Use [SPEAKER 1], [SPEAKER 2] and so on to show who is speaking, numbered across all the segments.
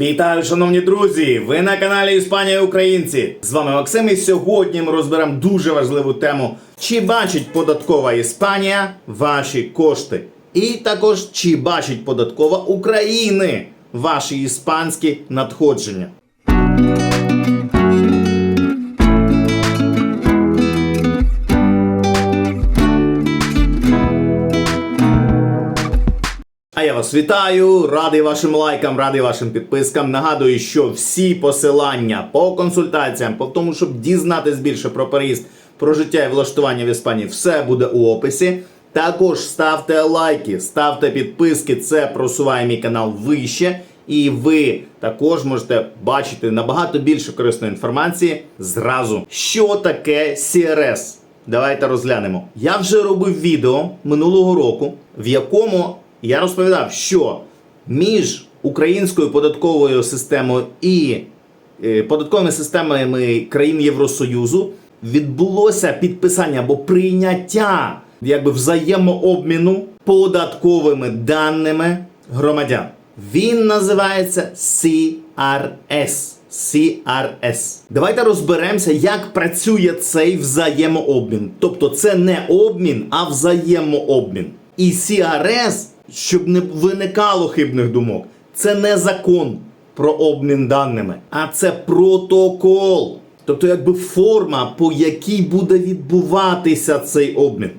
[SPEAKER 1] Вітаю, шановні друзі! Ви на каналі Іспанія Українці. З вами Максим. І сьогодні ми розберемо дуже важливу тему: чи бачить податкова Іспанія ваші кошти? І також чи бачить податкова України ваші іспанські надходження? Вас вітаю, радий вашим лайкам, радий вашим підпискам. Нагадую, що всі посилання по консультаціям, по тому, щоб дізнатись більше про переїзд, про життя і влаштування в Іспанії, все буде у описі. Також ставте лайки, ставте підписки, це просуває мій канал вище. І ви також можете бачити набагато більше корисної інформації зразу. Що таке CRS? Давайте розглянемо. Я вже робив відео минулого року, в якому я розповідав, що між українською податковою системою і е, податковими системами країн Євросоюзу відбулося підписання або прийняття якби взаємообміну податковими даними громадян. Він називається CRS. CRS. Давайте розберемося, як працює цей взаємообмін. Тобто це не обмін, а взаємообмін. І CRS, щоб не виникало хибних думок, це не закон про обмін даними, а це протокол. Тобто, якби форма, по якій буде відбуватися цей обмін.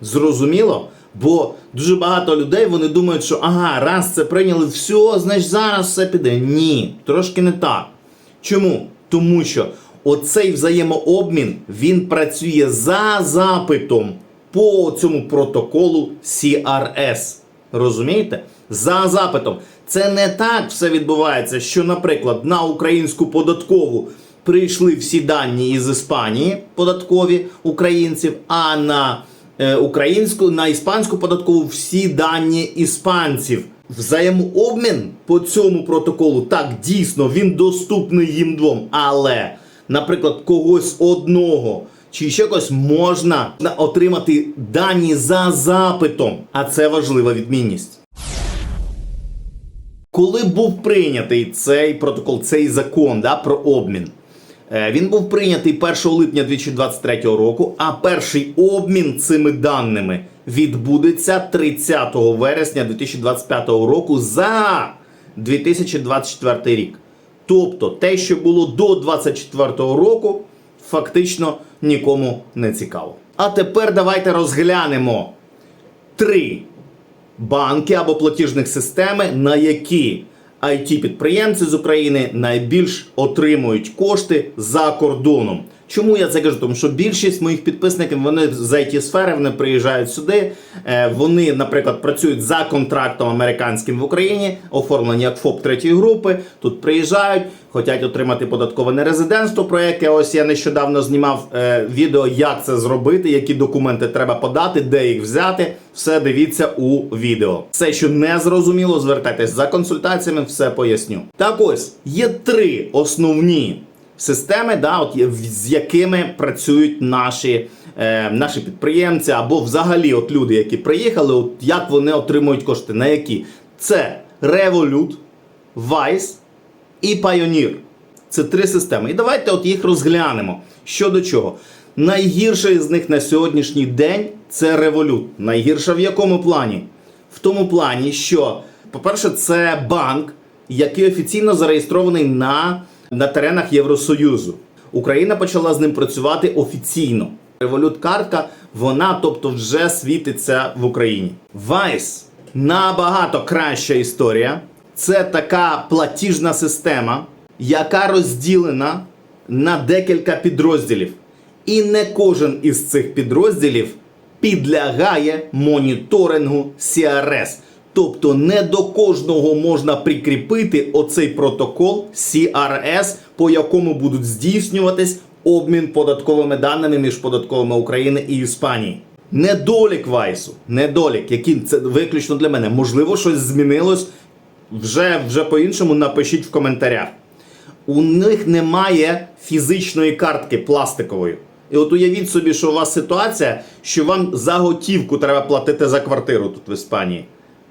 [SPEAKER 1] Зрозуміло? Бо дуже багато людей вони думають, що ага, раз це прийняли, все, значить зараз все піде. Ні, трошки не так. Чому? Тому що оцей взаємообмін він працює за запитом по цьому протоколу CRS. Розумієте? За запитом. Це не так все відбувається, що, наприклад, на українську податкову прийшли всі дані із Іспанії податкові українців, а на е, українську, на іспанську податкову всі дані іспанців. Взаємообмін по цьому протоколу так дійсно він доступний їм двом. Але, наприклад, когось одного чи ще когось можна отримати дані за запитом, а це важлива відмінність. Коли був прийнятий цей протокол, цей закон да, про обмін, е, він був прийнятий 1 липня 2023 року, а перший обмін цими даними відбудеться 30 вересня 2025 року за 2024 рік. Тобто те, що було до 2024 року, фактично нікому не цікаво. А тепер давайте розглянемо три банки або платіжних системи, на які IT-підприємці з України найбільш отримують кошти за кордоном. Чому я це кажу? Тому що більшість моїх підписників вони з it сфери вони приїжджають сюди. е, Вони, наприклад, працюють за контрактом американським в Україні, оформлені як ФОП третьої групи. Тут приїжджають, хочуть отримати податкове нерезидентство, про яке ось я нещодавно знімав е, відео, як це зробити, які документи треба подати, де їх взяти. Все дивіться у відео. Все, що не зрозуміло, звертайтесь за консультаціями, все поясню. Так ось є три основні системи, да, от, з якими працюють наші, е, наші підприємці або взагалі от люди, які приїхали, от як вони отримують кошти, на які? Це Revolut, Vice і Pioneer. Це три системи. І давайте от їх розглянемо. Що до чого. Найгірша із них на сьогоднішній день це Revolut. Найгірша в якому плані? В тому плані, що, по-перше, це банк, який офіційно зареєстрований на, на теренах Євросоюзу. Україна почала з ним працювати офіційно. Revolut картка, вона, тобто, вже світиться в Україні. Vice набагато краща історія. Це така платіжна система, яка розділена на декілька підрозділів. І не кожен із цих підрозділів підлягає моніторингу CRS. Тобто не до кожного можна прикріпити оцей протокол CRS, по якому будуть здійснюватись обмін податковими даними між податковими України і Іспанії. Недолік Вайсу, недолік, який це виключно для мене. Можливо, щось змінилось вже, вже по-іншому. Напишіть в коментарях. У них немає фізичної картки пластикової. І от уявіть собі, що у вас ситуація, що вам за готівку треба платити за квартиру тут в Іспанії.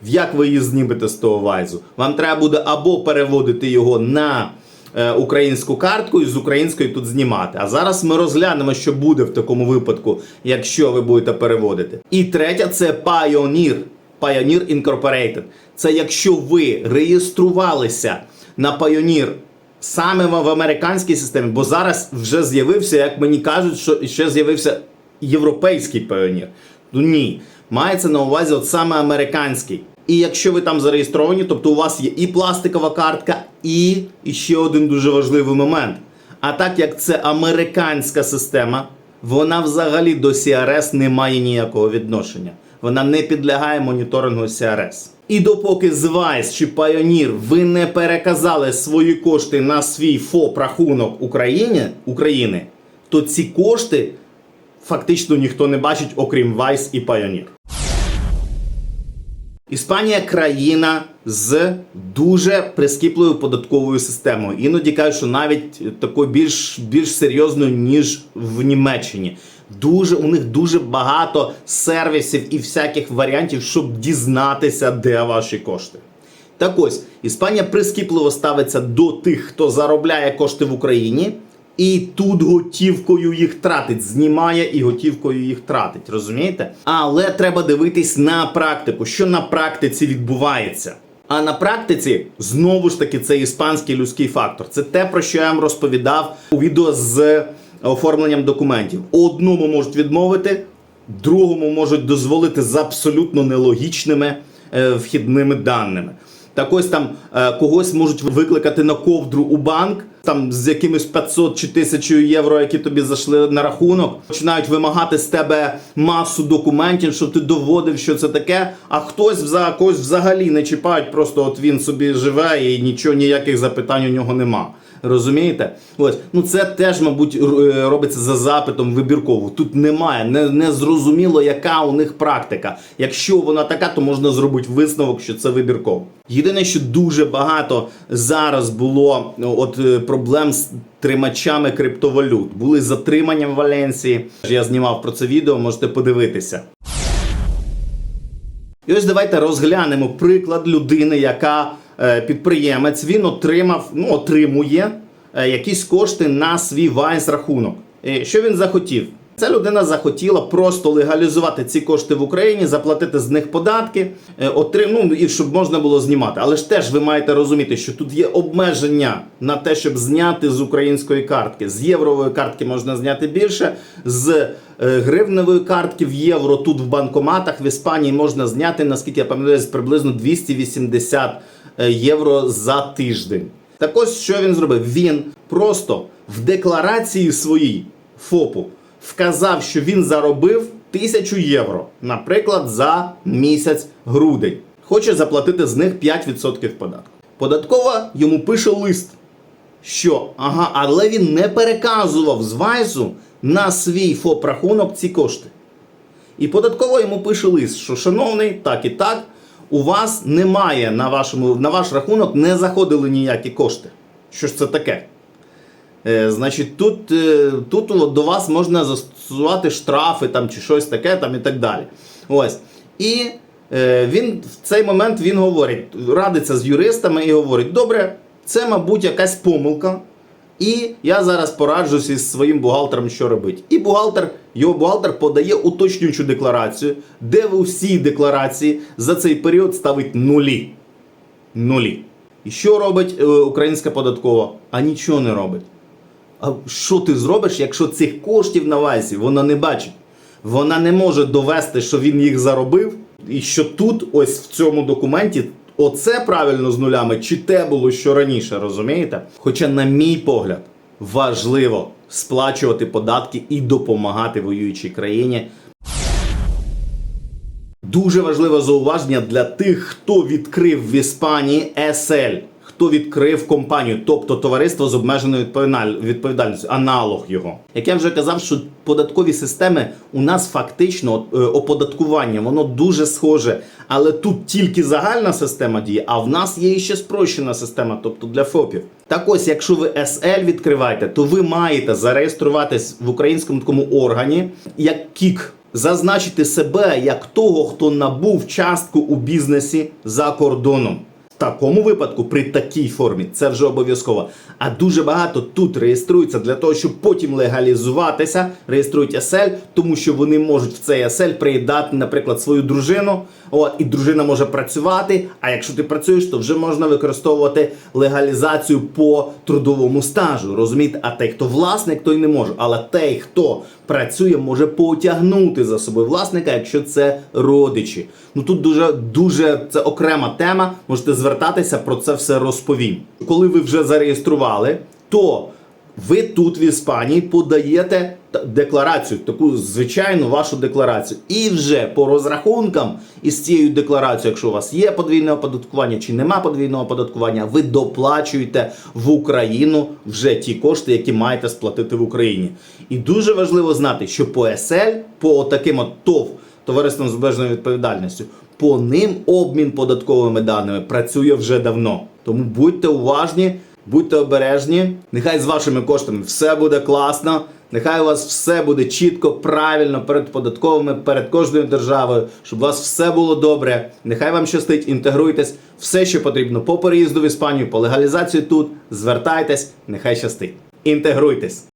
[SPEAKER 1] Як ви її знімете з того вайзу? Вам треба буде або переводити його на е, українську картку і з української тут знімати. А зараз ми розглянемо, що буде в такому випадку, якщо ви будете переводити. І третя це Pioneer. Pioneer Incorporated. Це якщо ви реєструвалися на Pioneer саме в американській системі, бо зараз вже з'явився, як мені кажуть, що ще з'явився європейський Pioneer. Ну ні, мається на увазі от саме американський. І якщо ви там зареєстровані, тобто у вас є і пластикова картка, і, і ще один дуже важливий момент. А так як це американська система, вона взагалі до CRS не має ніякого відношення. Вона не підлягає моніторингу CRS. І допоки з Vice чи Pioneer ви не переказали свої кошти на свій ФОП рахунок України, України, то ці кошти фактично ніхто не бачить, окрім Vice і Pioneer. Іспанія країна з дуже прискіпливою податковою системою. Іноді кажуть, що навіть такою більш, більш серйозною, ніж в Німеччині. Дуже у них дуже багато сервісів і всяких варіантів, щоб дізнатися, де ваші кошти. Так ось, Іспанія прискіпливо ставиться до тих, хто заробляє кошти в Україні, і тут готівкою їх тратить, знімає і готівкою їх тратить. Розумієте? Але треба дивитись на практику, що на практиці відбувається. А на практиці знову ж таки це іспанський людський фактор. Це те, про що я вам розповідав у відео з оформленням документів. Одному можуть відмовити, другому можуть дозволити з абсолютно нелогічними е, вхідними даними. Так ось там е, когось можуть викликати на ковдру у банк, там з якимись 500 чи 1000 євро, які тобі зайшли на рахунок, починають вимагати з тебе масу документів, що ти доводив, що це таке. А хтось вза когось взагалі не чіпають, просто от він собі живе і нічого, ніяких запитань у нього нема. Розумієте? Ось ну це теж, мабуть, е, робиться за запитом вибірково. Тут немає, не, не зрозуміло, яка у них практика. Якщо вона така, то можна зробити висновок, що це вибірково. Єдине, що дуже багато зараз було ну, от е, проблем з тримачами криптовалют. Були затримання в Валенції. Я знімав про це відео, можете подивитися. І ось давайте розглянемо приклад людини, яка е, підприємець, він отримав, ну, отримує е, якісь кошти на свій вайс рахунок. Що він захотів? Ця людина захотіла просто легалізувати ці кошти в Україні, заплатити з них податки, е, отрим, ну, і щоб можна було знімати. Але ж теж ви маєте розуміти, що тут є обмеження на те, щоб зняти з української картки. З єврової картки можна зняти більше, з е, гривневої картки в євро тут в банкоматах в Іспанії можна зняти, наскільки я пам'ятаю, приблизно 280 е, євро за тиждень. Так ось що він зробив? Він просто в декларації своїй ФОПу вказав, що він заробив 1000 євро, наприклад, за місяць грудень. Хоче заплатити з них 5% податку. Податкова йому пише лист, що ага, але він не переказував з Вайсу на свій ФОП рахунок ці кошти. І податково йому пише лист, що шановний, так і так, у вас немає на вашому на ваш рахунок не заходили ніякі кошти. Що ж це таке? Е, значить, тут, е, тут до вас можна застосувати штрафи там, чи щось таке там, і так далі. Ось. І е, він в цей момент він говорить, радиться з юристами і говорить: добре, це, мабуть, якась помилка. І я зараз пораджусь із своїм бухгалтером, що робити. І бухгалтер, його бухгалтер подає уточнюючу декларацію, де в усій декларації за цей період ставить нулі. Нулі. І що робить е, українська податкова? А нічого не робить. А що ти зробиш, якщо цих коштів на вайсі вона не бачить? Вона не може довести, що він їх заробив, і що тут, ось в цьому документі, оце правильно з нулями, чи те було що раніше, розумієте? Хоча, на мій погляд, важливо сплачувати податки і допомагати воюючій країні. Дуже важливе зауваження для тих, хто відкрив в Іспанії СЛ, хто відкрив компанію, тобто товариство з обмеженою відповідальністю, аналог його. Як я вже казав, що податкові системи у нас фактично е, оподаткування, воно дуже схоже, але тут тільки загальна система діє, а в нас є ще спрощена система, тобто для ФОПів. Так ось, якщо ви СЛ відкриваєте, то ви маєте зареєструватись в українському такому органі як КІК. зазначити себе як того, хто набув частку у бізнесі за кордоном. Такому випадку, при такій формі, це вже обов'язково. А дуже багато тут реєструється для того, щоб потім легалізуватися, реєструють СЛ, тому що вони можуть в цей СЛ приїдати, наприклад, свою дружину. От, і дружина може працювати. А якщо ти працюєш, то вже можна використовувати легалізацію по трудовому стажу. Розумієте? А той, хто власник, той не може. Але той, хто працює, може потягнути за собою власника, якщо це родичі. Ну тут дуже дуже це окрема тема. Можете звертатися про це все розповім. Коли ви вже зареєстрували, то ви тут в Іспанії подаєте декларацію, таку звичайну вашу декларацію. І вже по розрахункам із цією декларацією, якщо у вас є подвійне оподаткування чи нема подвійного оподаткування, ви доплачуєте в Україну вже ті кошти, які маєте сплатити в Україні. І дуже важливо знати, що по СЛ, по таким от ТОВ, товариством з обмеженою відповідальністю, по ним обмін податковими даними працює вже давно. Тому будьте уважні. Будьте обережні, нехай з вашими коштами все буде класно. Нехай у вас все буде чітко, правильно перед податковими, перед кожною державою, щоб у вас все було добре. Нехай вам щастить, інтегруйтесь, все, що потрібно по переїзду в Іспанію, по легалізації тут. Звертайтесь, нехай щастить. Інтегруйтесь.